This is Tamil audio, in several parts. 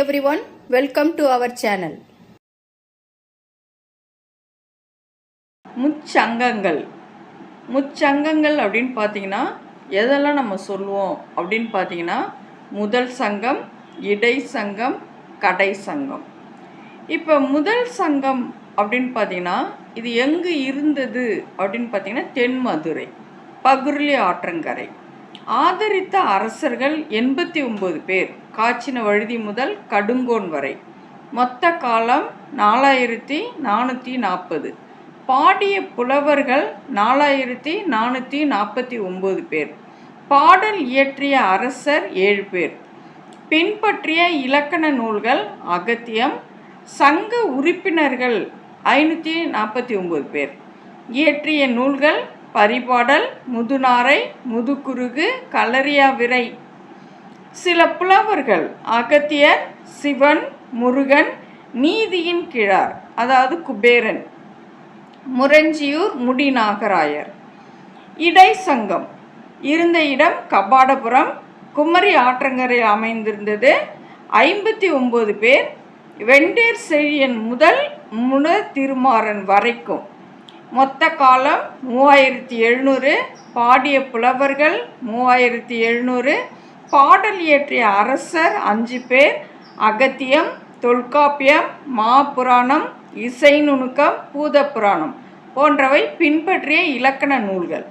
Everyone welcome to our channel முச்சங்கங்கள். முச்சங்கங்கள் அப்படின்னு பார்த்தீங்கன்னா எதெல்லாம் நம்ம சொல்லுவோம் அப்படின்னு பார்த்தீங்கன்னா முதல் சங்கம் இடை சங்கம் கடை சங்கம். இப்போ முதல் சங்கம் அப்படின்னு பார்த்தீங்கன்னா இது எங்கே இருந்தது அப்படின்னு பார்த்தீங்கன்னா தென்மதுரை பகுருளி ஆற்றங்கரை. ஆதரித்த அரசர்கள் எண்பத்தி ஒம்பது பேர். காய்ச்சின வழுதி முதல் கடுங்கோன் வரை. மொத்த காலம் நாலாயிரத்தி நானூற்றி நாற்பது. பாடிய புலவர்கள் நாலாயிரத்தி நானூற்றி நாற்பத்தி ஒம்பது பேர். பாடல் இயற்றிய அரசர் ஏழு பேர். பின்பற்றிய இலக்கண நூல்கள் அகத்தியம் சங்க உறுப்பினர்கள் ஐநூற்றி நாற்பத்தி ஒம்பது பேர். இயற்றிய நூல்கள் பரிபாடல் முதுநாரை முதுகுருகு களரியாவிரை சில புலவர்கள் அகத்தியர் சிவன் முருகன் நீதியின் கிழார் அதாவது குபேரன். முரஞ்சியூர் முடிநாகராயர். இடை சங்கம். இருந்த இடம் கபாடபுரம். குமரி ஆற்றங்கரை அமைந்திருந்தது. ஐம்பத்தி ஒம்பது பேர். வெண்டேர் செழியன் முதல் முன திருமாறன் வரைக்கும். மொத்த காலம் மூவாயிரத்தி எழுநூறு பாடிய புலவர்கள் மூவாயிரத்தி எழுநூறு பாடல் இயற்றிய அரசர் அஞ்சு பேர் அகத்தியம் தொல்காப்பியம் மாபுராணம் இசை நுணுக்கம் பூத புராணம் போன்றவை பின்பற்றிய இலக்கண நூல்கள்.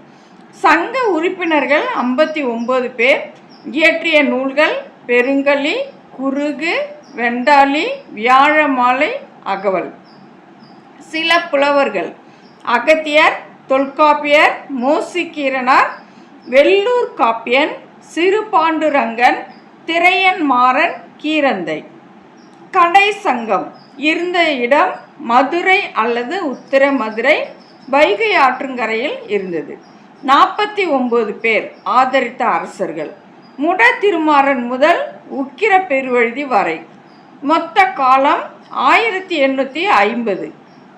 சங்க உறுப்பினர்கள் ஐம்பத்தி ஒம்பது பேர் இயற்றிய நூல்கள் பெருங்கலி குறுகு வெண்டாளி வியாழமாலை அகவல். சில புலவர்கள் அகத்தியர் தொல்காப்பியர் மோசிக்கீரனார் வெள்ளூர் காப்பியன் சிறுபாண்டுரங்கன் திரையன் மாறன் கீரந்தை. கடை சங்கம். இருந்த இடம் மதுரை அல்லது உத்தர மதுரை வைகை ஆற்றுங்கரையில் இருந்தது. நாற்பத்தி ஒம்பது பேர் ஆதரித்த அரசர்கள். முட திருமாறன் முதல் உக்கிர பெருவழுதி வரை. மொத்த காலம் ஆயிரத்தி எண்ணூற்றி ஐம்பது.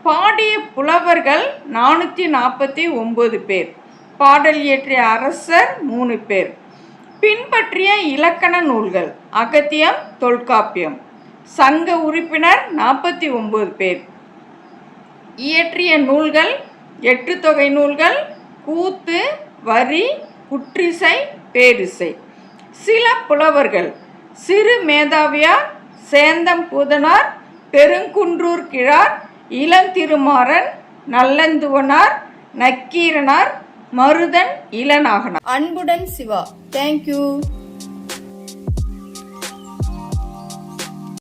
பாடிய புலவர்கள் நானூற்றி நாற்பத்தி ஒம்பது பேர். பாடல் இயற்றிய அரசர் மூணு பேர். பின்பற்றிய இலக்கண நூல்கள் அகத்தியம் தொல்காப்பியம். சங்க உறுப்பினர் நாற்பத்தி ஒம்பது பேர். இயற்றிய நூல்கள் எட்டு தொகை நூல்கள் கூத்து வரி குற்றிசை பேரிசை. சில புலவர்கள் சிறு மேதாவியார் சேந்தம் பூதனார் பெருங்குன்றூர் கிழார் இளந்திருமாறன் நல்லந்துவனார் நக்கீரனார் மருதன் இளநாகனார் அன்புடன் சிவா. தேங்க்யூ.